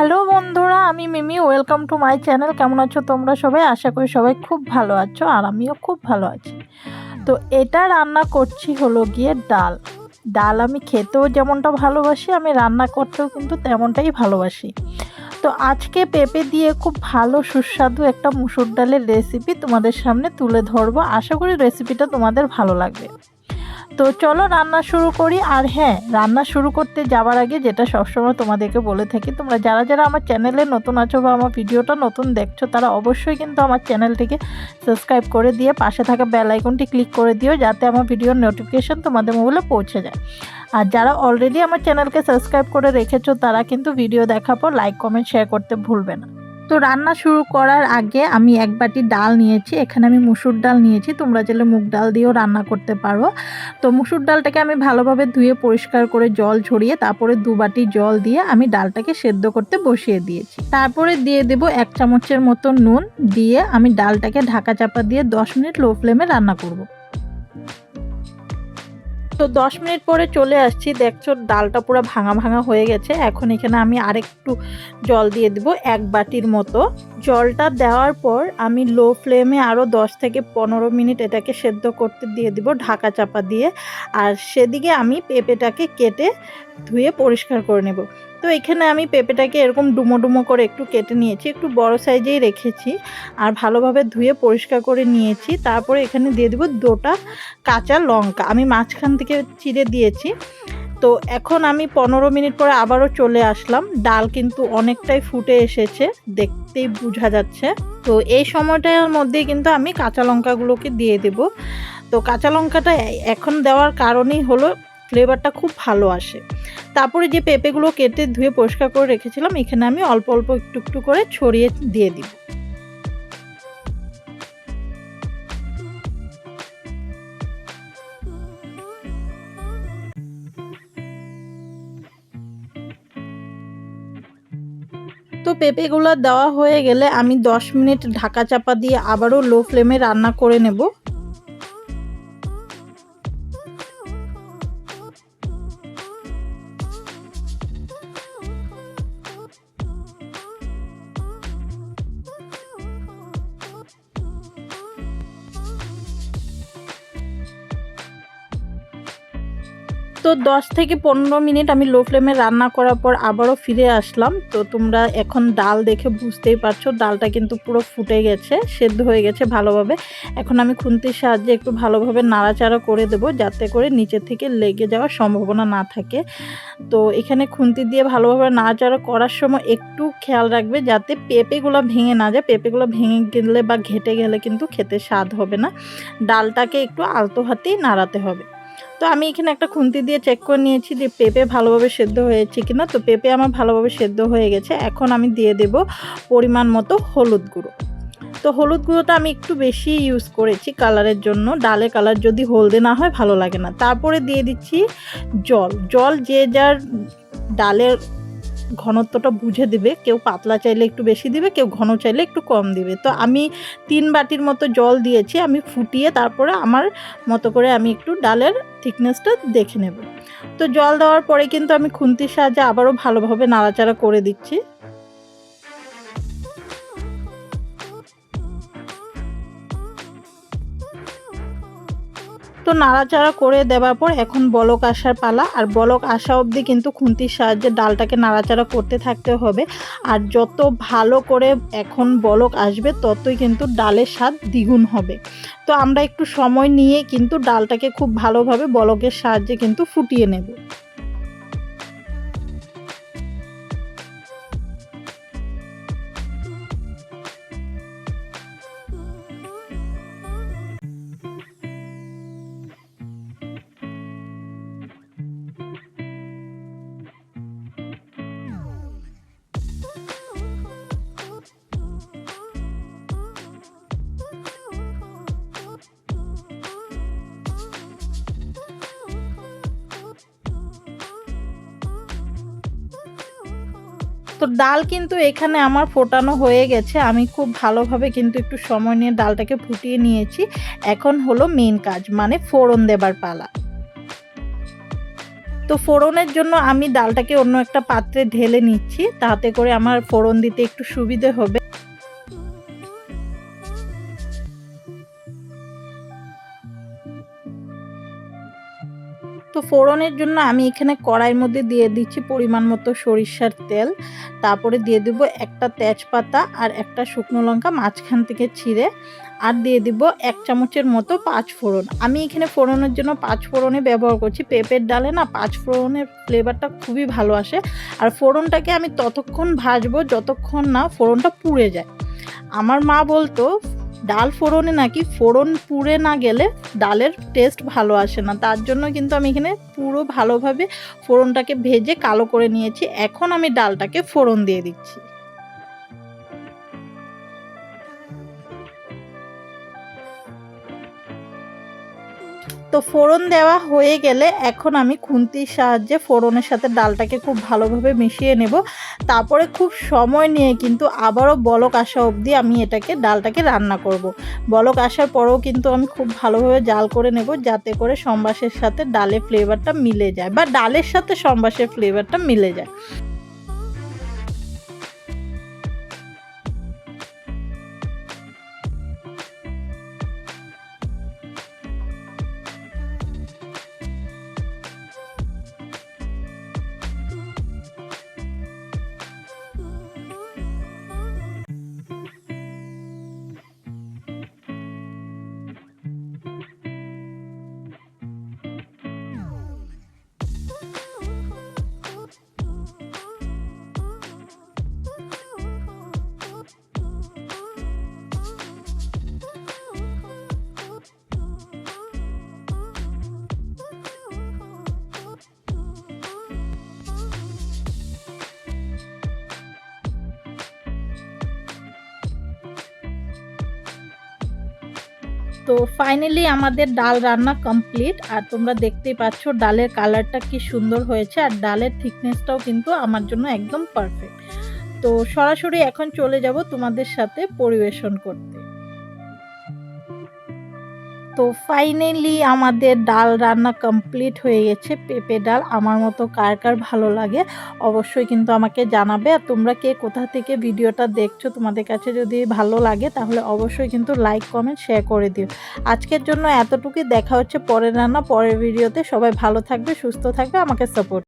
Hello বন্ধুরা, আমি Mimi welcome to my channel কেমন আছো তোমরা সবাই? আশা করি সবাই খুব ভালো আছো, আর আমিও খুব ভালো আছি। তো এটা রান্না করছি হলো গিয়ে ডাল। ডাল আমি খেতেও যেমনটা ভালোবাসি, আমি রান্না করতেও কিন্তু তেমনটাই ভালোবাসি। তো আজকে পেঁপে দিয়ে খুব ভালো সুস্বাদু একটা মুসুর ডালের রেসিপি তোমাদের সামনে তুলে ধরবো। আশা করি রেসিপিটা তোমাদের ভালো লাগবে। তো চলো রান্না শুরু করি। আর হ্যাঁ রান্না শুরু করতে যাওয়ার আগে যেটা সবসময় তোমাদেরকে বলে থাকি, তোমরা যারা যারা আমার চ্যানেলে নতুন আছো বা আমার ভিডিওটা নতুন দেখছ, তারা অবশ্যই কিন্তু আমার চ্যানেলটিকে সাবস্ক্রাইব করে দিয়ে পাশে থাকা বেল আইকনটি ক্লিক করে দিও, যাতে আমার ভিডিওর নোটিফিকেশন তোমাদের মোবাইলে পৌঁছে যায়। আর যারা অলরেডি আমার চ্যানেলকে সাবস্ক্রাইব করে রেখেছো, তারা কিন্তু ভিডিও দেখার পর লাইক কমেন্ট শেয়ার করতে ভুলবে না। তো রান্না শুরু করার আগে আমি এক বাটি ডাল নিয়েছি। এখানে আমি মুসুর ডাল নিয়েছি। তোমরা চাইলে মুগ ডাল দিয়েও রান্না করতে পারো। তো মুসুর ডালটাকে আমি ভালোভাবে ধুয়ে পরিষ্কার করে জল ঝরিয়ে তারপরে দু বাটি জল দিয়ে আমি ডালটাকে সেদ্ধ করতে বসিয়ে দিয়েছি। তারপরে দিয়ে দেব এক চামচের মতো নুন। দিয়ে আমি ডালটাকে ঢাকা চাপা দিয়ে দশ মিনিট লো ফ্লেমে রান্না করব। তো দশ মিনিট পরে চলে আসছি। দেখছ, ডালটা পুরো ভাঙা ভাঙা হয়ে গেছে। এখন এখানে আমি আরেকটু জল দিয়ে দিব, এক বাটির মতো। জলটা দেওয়ার পর আমি লো ফ্লেমে আরও দশ থেকে পনেরো মিনিট এটাকে সেদ্ধ করতে দিয়ে দিব ঢাকা চাপা দিয়ে। আর সেদিকে আমি পেঁপেটাকে কেটে ধুয়ে পরিষ্কার করে নেব। তো এখানে আমি পেঁপেটাকে এরকম ডুমো ডুমো করে একটু কেটে নিয়েছি, একটু বড় সাইজেই রেখেছি আর ভালোভাবে ধুয়ে পরিষ্কার করে নিয়েছি। তারপরে এখানে দিয়ে দেবো দুটা কাঁচা লঙ্কা, আমি মাঝখান থেকে চিড়ে দিয়েছি। তো এখন আমি পনেরো মিনিট পরে আবারও চলে আসলাম। ডাল কিন্তু অনেকটাই ফুটে এসেছে, দেখতেই বোঝা যাচ্ছে। তো এই সময়টার মধ্যেই কিন্তু আমি কাঁচা লঙ্কাগুলোকে দিয়ে দেব। তো কাঁচা লঙ্কাটা এখন দেওয়ার কারণেই হলো ফ্লেভারটা খুব ভালো আসে। তারপরে যে পেঁপেগুলো কেটে ধুয়ে পরিষ্কার করে রেখেছিলাম, এখানে আমি অল্প অল্প একটু একটু করে ছড়িয়ে দিয়ে দিব। তো পেঁপেগুলো দেওয়া হয়ে গেলে আমি 10 মিনিট ঢাকা চাপা দিয়ে আবারও লো ফ্লেমে রান্না করে নেব। তো দশ থেকে পনেরো মিনিট আমি লো ফ্লেমে রান্না করার পর আবারও ফিরে আসলাম। তো তোমরা এখন ডাল দেখে বুঝতেই পারছ, ডালটা কিন্তু পুরো ফুটে গেছে, সেদ্ধ হয়ে গেছে ভালোভাবে। এখন আমি খুন্তির সাহায্যে একটু ভালোভাবে নাড়াচাড়া করে দেব, যাতে করে নিচে থেকে লেগে যাওয়ার সম্ভাবনা না থাকে। তো এখানে খুন্তি দিয়ে ভালোভাবে নাড়াচাড়া করার সময় একটু খেয়াল রাখবে, যাতে পেঁপেগুলো ভেঙে না যায়। পেঁপেগুলো ভেঙে গেলে বা ঘেটে গেলে কিন্তু খেতে স্বাদ হবে না। ডালটাকে একটু আলতো হাতেই নাড়াতে হবে। তো আমি এখানে একটা খুন্তি দিয়ে চেক করে নিয়েছি যে পেঁপে ভালোভাবে সেদ্ধ হয়েছে কিনা। তো পেঁপে আমার ভালোভাবে সেদ্ধ হয়ে গেছে। এখন আমি দিয়ে দেব পরিমাণ মতো হলুদ গুঁড়ো। তো হলুদ গুঁড়োটা আমি একটু বেশি ইউজ করেছি কালারের জন্য। ডালে কালার যদি হলদে না হয়, ভালো লাগে না। তারপরে দিয়ে দিচ্ছি জল। জল যে যার ডালের ঘনত্বটা বুঝে দিবে, কেউ পাতলা চাইলে একটু বেশি দিবে, কেউ ঘন চাইলে একটু কম দিবে। তো আমি তিন বাটির মতো জল দিয়েছি, আমি ফুটিয়ে তারপরে আমার মতো করে আমি একটু ডালের থিকনেসটা দেখে নেব। তো জল দেওয়ার পরে কিন্তু আমি খুন্তির সাহায্যে আবারও ভালোভাবে নাড়াচাড়া করে দিচ্ছি। তো নাড়াচাড়া করে দেওয়ার পর এখন বলক আসার পালা। আর বলক আসা অবধি কিন্তু খুন্তির সাহায্যে ডালটাকে নাড়াচাড়া করতে থাকতে হবে। আর যত ভালো করে এখন বলক আসবে, ততই কিন্তু ডালের স্বাদ দ্বিগুণ হবে। তো আমরা একটু সময় নিয়ে কিন্তু ডালটাকে খুব ভালোভাবে বলকের সাহায্যে কিন্তু ফুটিয়ে নেব। তো ডাল কিন্তু এখানে আমার ফোটানো হয়ে গেছে। আমি খুব ভালোভাবে কিন্তু একটু সময় নিয়ে ডালটাকে ফুটিয়ে নিয়েছি। এখন হলো মেন কাজ মানে ফোড়ন দেবার পালা। তো ফোড়নের জন্য আমি ডালটাকে অন্য একটা পাত্রে ঢেলে নিচ্ছি, তাতে করে আমার ফোড়ন দিতে একটু সুবিধে হবে। তো ফোড়নের জন্য আমি এখানে কড়াইয়ের মধ্যে দিয়ে দিচ্ছি পরিমাণ মতো সরিষার তেল। তারপরে দিয়ে দেবো একটা তেজপাতা আর একটা শুকনো লঙ্কা মাঝখান থেকে ছিঁড়ে আর দিয়ে দিব এক চামচের মতো পাঁচ ফোড়ন। আমি এখানে ফোড়নের জন্য পাঁচ ফোড়নে ব্যবহার করছি। পেঁপের ডালে না পাঁচ ফোড়নের ফ্লেভারটা খুবই ভালো আসে। আর ফোড়নটাকে আমি ততক্ষণ ভাজবো যতক্ষণ না ফোড়নটা পুড়ে যায়। আমার মা বলতো ডাল ফোড়নে নাকি ফোড়ন পুড়ে না গেলে ডালের টেস্ট ভালো আসে না। তার জন্য কিন্তু আমি এখানে পুরো ভালোভাবে ফোড়নটাকে ভেজে কালো করে নিয়েছি। এখন আমি ডালটাকে ফোড়ন দিয়ে দিচ্ছি। তো ফোড়ন দেওয়া হয়ে গেলে এখন আমি খুন্তির সাহায্যে ফোড়নের সাথে ডালটাকে খুব ভালোভাবে মিশিয়ে নেব তারপরে খুব সময় নিয়ে কিন্তু আবারও বলক আসা অবধি আমি এটাকে, ডালটাকে রান্না করব। বলক আসার পরেও কিন্তু আমি খুব ভালোভাবে জাল করে নেব যাতে করে সম্বাসের সাথে ডালের ফ্লেভারটা মিলে যায় বা ডালের সাথে সম্বাসের ফ্লেভারটা মিলে যায় তো ফাইনালি আমাদের ডাল রান্না কমপ্লিট আর তোমরা দেখতেই পাচ্ছ ডালের কালারটা কি সুন্দর হয়েছে, আর ডালের থিকনেসটাও কিন্তু আমার জন্য একদম পারফেক্ট তো সরাসরি এখন চলে যাব তোমাদের সাথে পরিবেশন করতে। তো ফাইনালি আমাদের ডাল রান্না কমপ্লিট হয়ে গেছে। পেঁপে ডাল আমার মতো কার কার ভালো লাগে অবশ্যই কিন্তু আমাকে জানাবে। আর তোমরা কে কোথা থেকে ভিডিওটা দেখছ তোমাদের কাছে যদি ভালো লাগে তাহলে অবশ্যই কিন্তু লাইক কমেন্ট শেয়ার করে দিও। আজকের জন্য এতটুকুই। দেখা হচ্ছে পরের রান্না, পরের ভিডিওতে। সবাই ভালো থাকবে, সুস্থ থাকবে, আমাকে সাপোর্ট